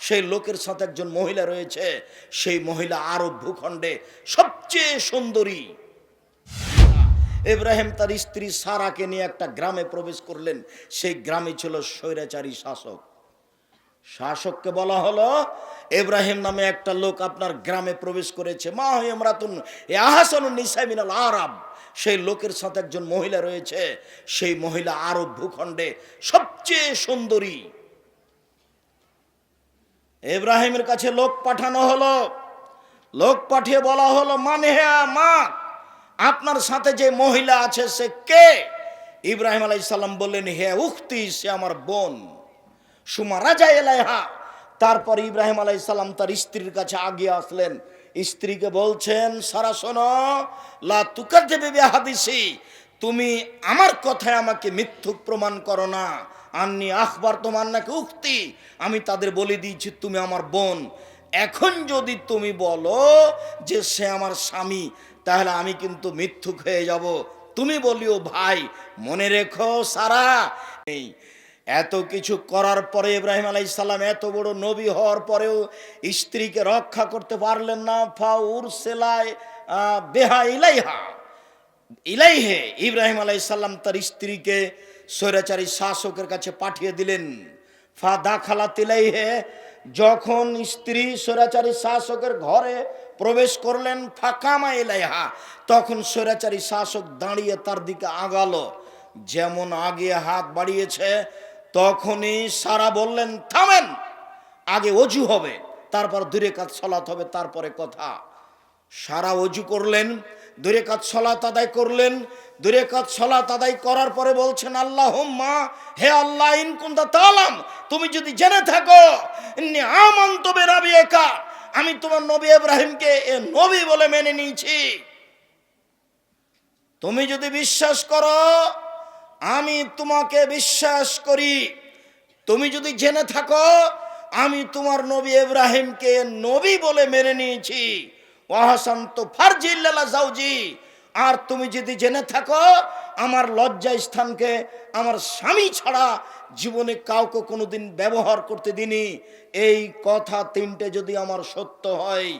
সেই লোকের সাথে একজন মহিলা রয়েছে, সেই মহিলা আরব ভূখণ্ডে সবচেয়ে সুন্দরী। ইব্রাহিম তার স্ত্রী সারাকে নিয়ে একটা গ্রামে প্রবেশ করলেন, সেই গ্রামে ছিল স্বৈরাচারী শাসক। শাসককে বলা হলো, ইব্রাহিম নামে একটা লোক আপনার গ্রামে প্রবেশ করেছে। মা ইমরাতুন আহাসানুন নিসাইমিনাল আরব। সেই লোকের সাথে একজন মহিলা রয়েছে, সেই মহিলা আরব ভূখণ্ডে সবচেয়ে সুন্দরী। ইব্রাহিমের কাছে লোক পাঠানো হলো। লোক পাঠিয়ে বলা হলো মানে হ্যাঁ মা আপনার সাথে যে মহিলা আছে সে কে? ইব্রাহিম আলাইসাল্লাম বললেন, হে উক্তি সে আমার বোন। সুমা রাজা এলাইহা। তারপর ইব্রাহিম আলাইসাল্লাম তার স্ত্রীর কাছে আগিয়ে আসলেন। স্ত্রীকে বলছেন, সারা শোনো, লা তুকার দেবে হাদিসি তুমি আমার কথায় আমাকে মিথ্যুক প্রমাণ করো না। আননি আখবার তোমার নাকি উক্তি। আমি তাদের বলে দিয়েছি, তুমি আমার বোন। এখন যদি তুমি বলো যে সে আমার স্বামী, তাহলে আমি কিন্তু মিথ্যুক হয়ে যাব। তুমি বলিও, ভাই, মনে রেখো, সারা এই এত কিছু করার পরে ইব্রাহিম আলাইসাল্লাম এত বড় নবী হওয়ার পরেও স্ত্রীকে রক্ষা করতে পারলেন না। ফাউর সেলায় বেহা ইলাইহা। ইলাইহে ইব্রাহিম আলাইসাল্লাম তার স্ত্রীকে স্বৈরাচারী শাসকের কাছে পাঠিয়ে দিলেন। ফা দাখালা তিলাইহে যখন স্ত্রী স্বৈরাচারী শাসকের ঘরে প্রবেশ করলেন ফাঁকামা ইলাইহা তখন স্বৈরাচারী শাসক দাঁড়িয়ে তার দিকে আগালো। যেমন আগে হাত বাড়িয়েছে, তখনই সারা বললেন, থামেন, আগে অজু হবে, তারপর দূরে কাজ সলাত হবে, তারপরে কথা। সারা অজু করলেন দূরে কাজ সলাত আদায় করলেন। দূরে কাজ সলাত আদায় করার পরে বলছেন আল্লাহ মা হে আল্লাহ, ইন কুন্দা তালাম, তুমি যদি জেনে থাকো, ইন্নি আমান্ত বেরাবি একা আমি তোমার নবী ইব্রাহিমকে এ নবী বলে মেনে নিয়েছি। তুমি যদি বিশ্বাস করো, আমি তোমাকে বিশ্বাস করি। তুমি যদি জেনে থাকো, আমি তোমার নবী ইব্রাহিমকে নবী বলে মেনে নিয়েছি। ফারজিল্লা জাউজি, আর তুমি যদি জেনে থাকো, আমার লজ্জা স্থানকে আমার স্বামী ছাড়া জীবনে কাউকে কোনোদিন ব্যবহার করতে দিনি। এই কথা তিনটে যদি আমার সত্য হয়,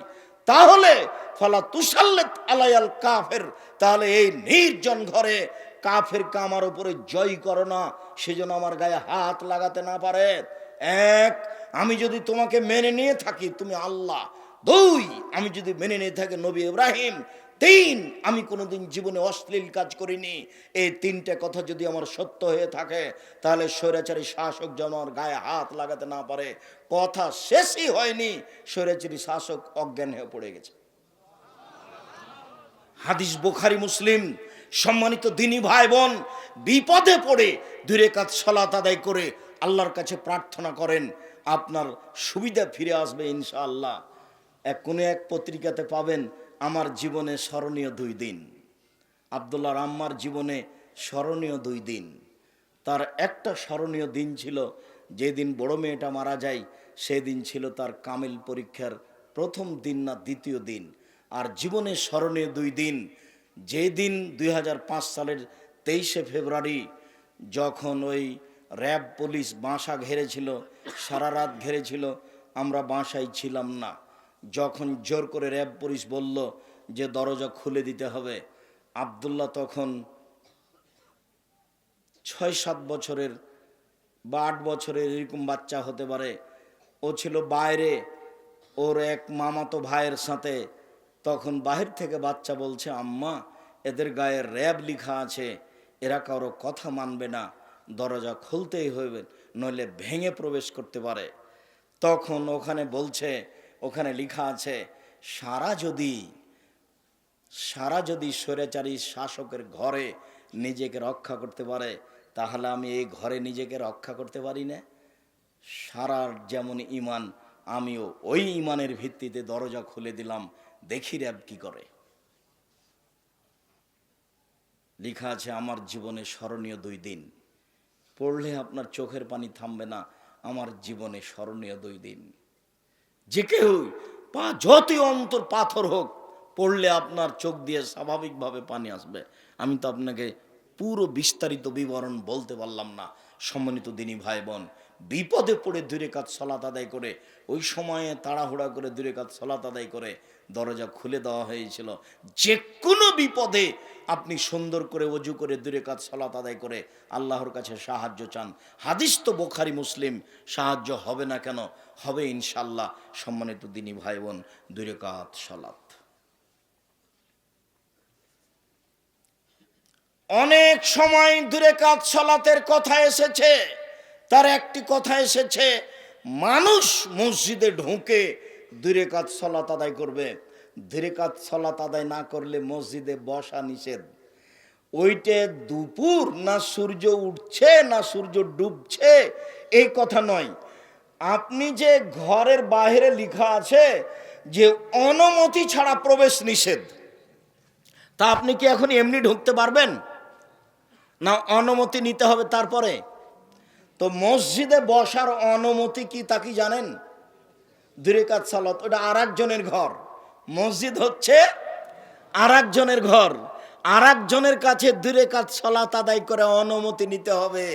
তাহলে ফলা তুষাল্লেত আলায়াল কাফের, তাহলে এই নির্জন ঘরে কাফের আমার উপরে জয় করো না সেজন্য আমার গায়ে হাত লাগাতে না পারে। এক, আমি যদি তোমাকে মেনে নিয়ে থাকি, তুমি আল্লাহ দুই, আমি যদি মেনে নিয়ে থাকি নবী ইব্রাহিম, তিন, আমি কোনোদিন জীবনে অশ্লীল কাজ করিনি। এই তিনটে কথা যদি আমার সত্য হয়ে থাকে, তাহলে স্বৈরাচারী শাসক যেন আমার গায়ে হাত লাগাতে না পারে। কথা শেষই হয়নি, স্বৈরাচারী শাসক অজ্ঞান হয়ে পড়ে গেছে। হাদিস বোখারি, মুসলিম, সম্মানিত দিনী ভাই বোন, বিপদে পড়ে দূরে কাজ সলাত আদায় করে আল্লাহর কাছে প্রার্থনা করেন, আপনার সুবিধা ফিরে আসবে ইনশাআল্লাহ। এক কোনো এক পত্রিকাতে পাবেন আমার জীবনে স্মরণীয় দুই দিন। আবদুল্লাহ রাম্মার জীবনে স্মরণীয় দুই দিন। তার একটা স্মরণীয় দিন ছিল, যেদিন বড় মেয়েটা মারা যায়, সেদিন ছিল তার কামিল পরীক্ষার প্রথম দিন না দ্বিতীয় দিন। আর জীবনে স্মরণীয় দুই দিন যে দিন দুই সালের তেইশে ফেব্রুয়ারি, যখন ওই র্যাব পুলিশ বাসা ঘেরেছিল, সারা রাত ঘেরেছিল, আমরা বাসায় ছিলাম না। যখন জোর করে র্যাব পুলিশ বলল যে দরজা খুলে দিতে হবে, আবদুল্লাহ তখন ছয় সাত বছরের বা আট বছরের এরকম বাচ্চা হতে পারে। ও ছিল বাইরে, ওর এক মামাতো ভাইয়ের সাথে। তখন বাহির থেকে বাচ্চা বলছে, আম্মা, এদের গায়ে র্যাব লেখা আছে, এরা কারও কথা মানবে না, দরজা খুলতেই হইবে, নইলে ভেঙে প্রবেশ করতে পারে। তখন ওখানে বলছে ওখানে লেখা আছে, সারা যদি সারা যদি স্বৈরাচারী শাসকের ঘরে নিজেকে রক্ষা করতে পারে, তাহলে আমি এই ঘরে নিজেকে রক্ষা করতে পারি না। সারার যেমন ইমান, আমিও ওই ইমানের ভিত্তিতে দরজা খুলে দিলাম, দেখি র্যাব কি করে। লেখা আছে, আমার জীবনে স্মরণীয় দুই দিন। পড়লে আপনার চোখের পানি থামবে না, আমার জীবনে স্মরণীয় দুই দিন। যে কেউ পা যতই অন্তর পাথর হোক, পড়লে আপনার চোখ দিয়ে স্বাভাবিকভাবে পানি আসবে। আমি তো আপনাকে পুরো বিস্তারিত বিবরণ বলতে পারলাম না, সম্মানিত দিনী ভাই বোন। বিপদে পড়ে দূরে কাজ সলাত আদায় করে, ওই সময়ে তাড়াহুড়া করে দূরে কাজ সলাত আদায় করে দরজা খুলে দেওয়া হয়েছিল। যে কোনো বিপদে আপনি সুন্দর করে অজু করে দূরে কাজ সলাত আদায় করে আল্লাহর কাছে সাহায্য চান। হাদিস তো বোখারি মুসলিম, সাহায্য হবে না কেন? হবে ইনশাল্লাহ সম্মানিত দিনী ভাই বোন দূরে কাজ সলাত। অনেক সময় দূরে কাজ সলাতের কথা এসেছে। তার একটি কথা এসেছে, মানুষ মসজিদে ঢুকে দূরে কাজ সলাত আদায় করবে। দূরে কাজ সলাত আদায় না করলে মসজিদে বসা নিষেধ। ওইটে দুপুর না সূর্য উঠছে, না সূর্য ডুবছে, এই কথা নয়। আপনি যে ঘরের বাইরে লেখা আছে যে অনুমতি ছাড়া প্রবেশ নিষেধ, তা আপনি কি এখন এমনি ঢুকতে পারবেন? না, অনুমতি নিতে হবে তারপরে? তো মসজিদে বসার অনুমতি কি তা কি জানেন? দূরে কাজ সালাত, ওটা আর একজনের ঘর। মসজিদ হচ্ছে আর একজনের ঘর। আর একজনের কাছে দূরে কাজ সলাত আদায় করে অনুমতি নিতে হবে।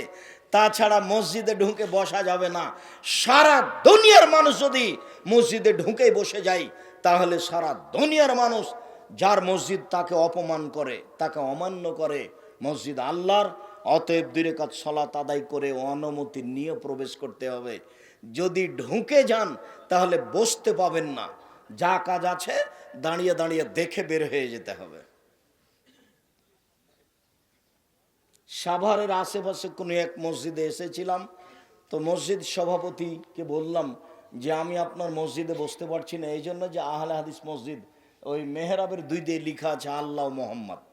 তাছাড়া মসজিদে ঢুকে বসা যাবে না। সারা দুনিয়ার মানুষ যদি মসজিদে ঢুকে বসে যায়, তাহলে সারা দুনিয়ার মানুষ যার মসজিদ তাকে অপমান করে, তাকে অমান্য করে, মসজিদ আল্লাহর অতএব দূরে কাজ সলাত আদায় করে অনুমতি নিয়ে প্রবেশ করতে হবে। যদি ঢুকে যান, তাহলে বসতে পাবেন না। যা কাজ আছে, দাঁড়িয়ে দাঁড়িয়ে দেখে বের হয়ে যেতে হবে। সাভারের আশেপাশে কোনো এক মসজিদে এসেছিলাম। তো মসজিদ সভাপতিকে বললাম যে, আমি আপনার মসজিদে বসতে পারছি না। এই জন্য যে আহলে হাদিস মসজিদ, ওই মেহরাবের দুই দিয়ে লিখা আছে, আল্লাহ মোহাম্মদ।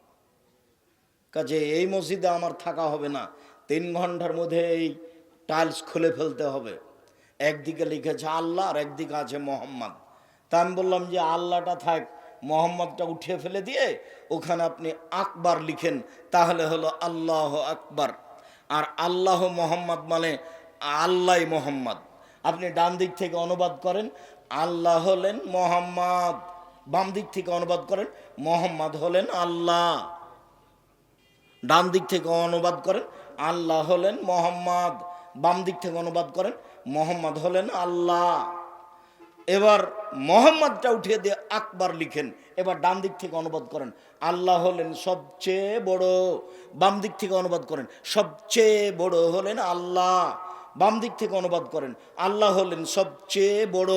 কাজে এই মসজিদে আমার থাকা হবে না। তিন ঘণ্টার মধ্যে এই টাইলস খুলে ফেলতে হবে। একদিকে লিখেছে আল্লাহ আর একদিকে আছে মোহাম্মদ। তা আমি বললাম যে আল্লাহটা থাক, মোহাম্মদটা উঠিয়ে ফেলে দিয়ে ওখানে আপনি আকবার লিখেন, তাহলে হলো আল্লাহ আকবার। আর আল্লাহ মোহাম্মদ মানে আল্লাহ মোহাম্মদ। আপনি ডান দিক থেকে অনুবাদ করেন, আল্লাহ হলেন মোহাম্মদ। বাম দিক থেকে অনুবাদ করেন, মোহাম্মদ হলেন আল্লাহ। ডান দিক থেকে অনুবাদ করেন, আল্লাহ হলেন মোহাম্মদ। বাম দিক থেকে অনুবাদ করেন, মোহাম্মদ হলেন আল্লাহ। এবার মোহাম্মদটা উঠিয়ে দিয়ে আকবার লিখেন, এবার ডান দিক থেকে অনুবাদ করেন, আল্লাহ হলেন সবচেয়ে বড়। বাম দিক থেকে অনুবাদ করেন, সবচেয়ে বড় হলেন আল্লাহ। বাম দিক থেকে অনুবাদ করেন, আল্লাহ হলেন সবচেয়ে বড়।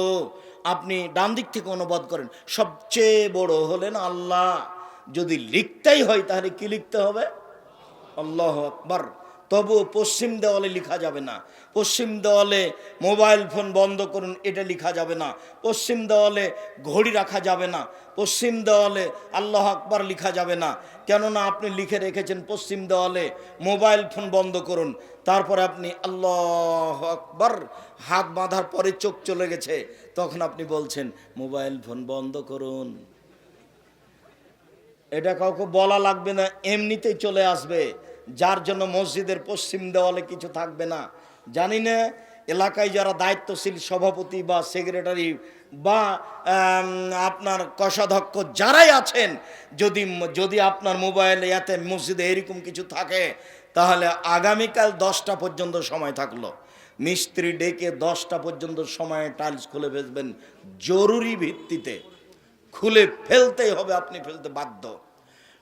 আপনি ডান দিক থেকে অনুবাদ করেন, সবচেয়ে বড় হলেন আল্লাহ। যদি লিখতেই হয় তাহলে কি লিখতে হবে? আল্লাহ আকবার। তবু পশ্চিম দেওয়ালে লেখা যাবে না। পশ্চিম দেওয়ালে মোবাইল ফোন বন্ধ করুন, এটা লেখা যাবে না। পশ্চিম দেওয়ালে ঘড়ি রাখা যাবে না। পশ্চিম দেওয়ালে আল্লাহ আকবার লেখা যাবে না। কেননা আপনি লিখে রেখেছেন পশ্চিম দেওয়ালে মোবাইল ফোন বন্ধ করুন। তারপরে আপনি আল্লাহ আকবার হাত বাঁধার পরে চোখ চলে গেছে। তখন আপনি বলছেন, মোবাইল ফোন বন্ধ করুন। এটা কাউকে বলা লাগবে না, এমনিতেই চলে আসবে। যার জন্য মসজিদের পশ্চিম দেওয়ালে কিছু থাকবে না। জানি না, এলাকায় যারা দায়িত্বশীল সভাপতি বা সেক্রেটারি বা আপনার কোষাধ্যক্ষ যারাই আছেন, যদি যদি আপনার মোবাইলে এতে মসজিদে এরকম কিছু থাকে, তাহলে আগামীকাল দশটা পর্যন্ত সময় থাকল। মিস্ত্রি ডেকে দশটা পর্যন্ত সময় টাইলস খুলে ফেলবেন, জরুরি ভিত্তিতে। খুলে ফেলতেই হবে, আপনি ফেলতে বাধ্য।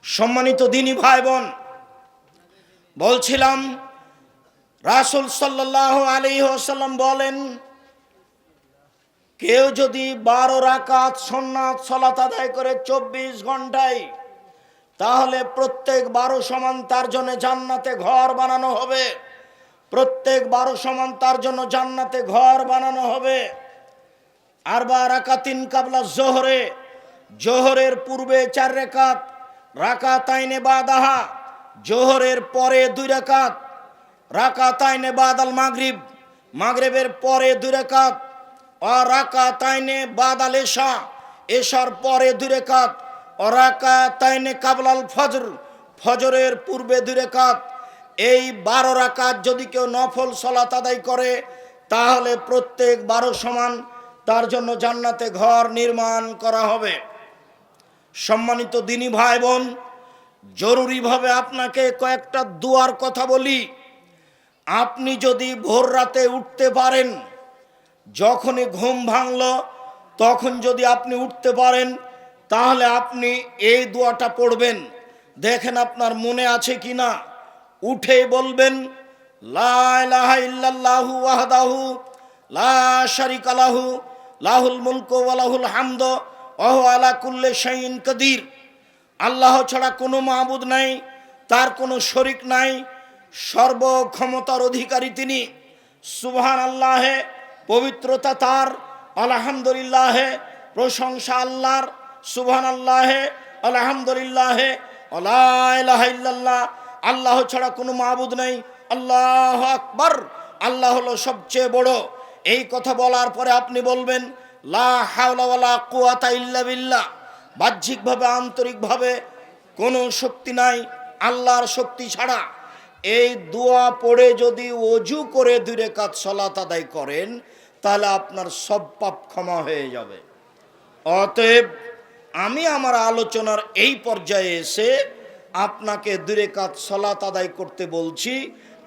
সম্মানিত দিনী ভাই বোন বলছিলাম, রাসুল সাল্লাহ আলী সাল্লাম বলেন, কেউ যদি বারো রাকাত সন্ন্যাত সলাত আদায় করে চব্বিশ ঘন্টায়, তাহলে প্রত্যেক বারো সমান তার জন্য জান্নাতে ঘর বানানো হবে। প্রত্যেক বারো সমান তার জন্য জান্নাতে ঘর বানানো হবে। আর বা রাকাতিন কাবলা জোহরে, জোহরের পূর্বে চার রেখাত রাকাত আইনে বাদাহা, জোহরের পরে দুই রাকাত আইনে বাদাল মাগরিব, মাগরিবের পরে দুই রেখাত আর রাকাত আইনে বাদাল এশা, এশার পরে দুই রেখাত অরাকাত আইনে কাবলাল ফজর, ফজরের পূর্বে দুই রেখাত এই বারো রাকাত যদি কেউ নফল সলাত আদায় করে, তাহলে প্রত্যেক বারো সমান তার জন্য জান্নাতে ঘর নির্মাণ করা হবে। সম্মানিত দিনী ভাই বোন, জরুরিভাবে আপনাকে কয়েকটা দুয়ার কথা বলি। আপনি যদি ভোর রাতে উঠতে পারেন, যখনই ঘুম ভাঙল, তখন যদি আপনি উঠতে পারেন, তাহলে আপনি এই দোয়াটা পড়বেন। দেখেন আপনার মনে আছে কি না? উঠে বলবেন, লা ইলাহা ইল্লাল্লাহু ওয়াহদাহু, লা লাহু, লাহুল মুলকু ওয়া লাহুল হামদ। হুয়া আলা কুল্লি শাইইন কাদির। আল্লাহ ছাড়া কোনো মাহবুদ নাই, তার কোনো শরিক নাই, সর্বক্ষমতার অধিকারী তিনি। সুবহান আল্লাহে পবিত্রতা তার, আলহামদুলিল্লাহে, প্রশংসা আল্লাহর। সুবহান আল্লাহে আলহামদুলিল্লাহে আল্লাহ আল্লাহ ছাড়া কোনো মাহবুদ নেই। আল্লাহ আকবর, আল্লাহ হলো সবচেয়ে বড়। এই কথা বলার পরে আপনি বলবেন লা হাওলা ওয়ালা কুওয়াতা ইল্লা বিল্লাহ। বাহ্যিকভাবে, আন্তরিকভাবে কোনো শক্তি নাই, আল্লাহর শক্তি ছাড়া। এই দোয়া পড়ে যদি অজু করে দূরে কাজ সলাত আদায় করেন, তাহলে আপনার সব পাপ ক্ষমা হয়ে যাবে। অতএব আমি আমার আলোচনার এই পর্যায়ে এসে আপনাকে দূরে কাজ সলাত আদায় করতে বলছি,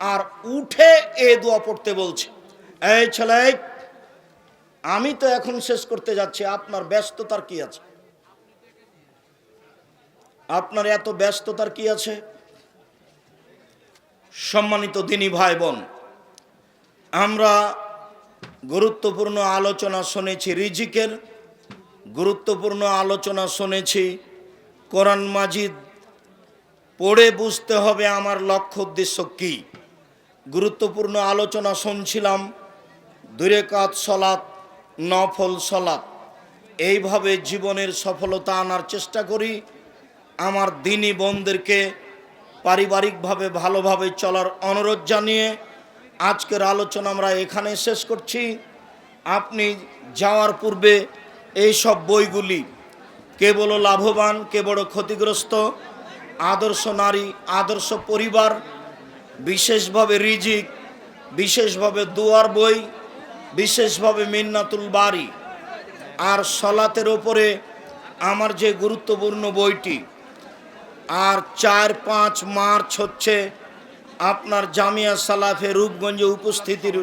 আর উঠে এ দোয়া পড়তে বলছি। এই ছেলে আমি তো এখন শেষ করতে যাচ্ছি, আপনার ব্যস্ততার কি আছে? আপনার এত ব্যস্ততার কি আছে? সম্মানিত দিনী ভাই বোন আমরা গুরুত্বপূর্ণ আলোচনা শুনেছি, রিজিকের গুরুত্বপূর্ণ আলোচনা শুনেছি। কোরআন মাজিদ পড়ে বুঝতে হবে আমার লক্ষ্য উদ্দেশ্য কী। গুরুত্বপূর্ণ আলোচনা শুনছিলাম, দুরেকাত সলাৎ নফল সলাৎ এইভাবে জীবনের সফলতা আনার চেষ্টা করি। আমার দিনী বোনদেরকে পারিবারিকভাবে ভালোভাবে চলার অনুরোধ জানিয়ে আজকের আলোচনা আমরা এখানে শেষ করছি। আপনি যাওয়ার পূর্বে এই সব বইগুলি কে বড় লাভবান, কে বড় ক্ষতিগ্রস্ত, আদর্শ নারী, আদর্শ পরিবার, বিশেষভাবে রিজিক, বিশেষভাবে দুয়ার বই বিশেষভাবে মিন্নাতুল বাড়ি আর সলাতের ওপরে আমার যে গুরুত্বপূর্ণ বইটি, আর চার পাঁচ মার্চ হচ্ছে আপনার জামিয়া সালাফে রূপগঞ্জে উপস্থিতির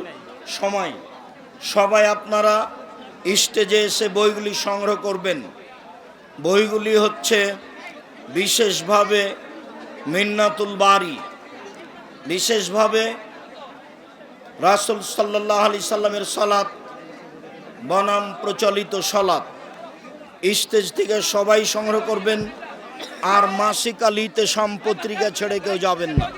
সময়। সবাই আপনারা স্টেজে এসে বইগুলি সংগ্রহ করবেন। বইগুলি হচ্ছে বিশেষভাবে মিন্নাতুল বাড়ি বিশেষভাবে রাসুল সাল্লাহ আলি সাল্লামের সলাপ বনাম প্রচলিত সলাপ স্টেজ থেকে সবাই সংগ্রহ করবেন, আর মাসিক আলিতে সম্পত্রিকা ছেড়ে কেউ যাবেন না।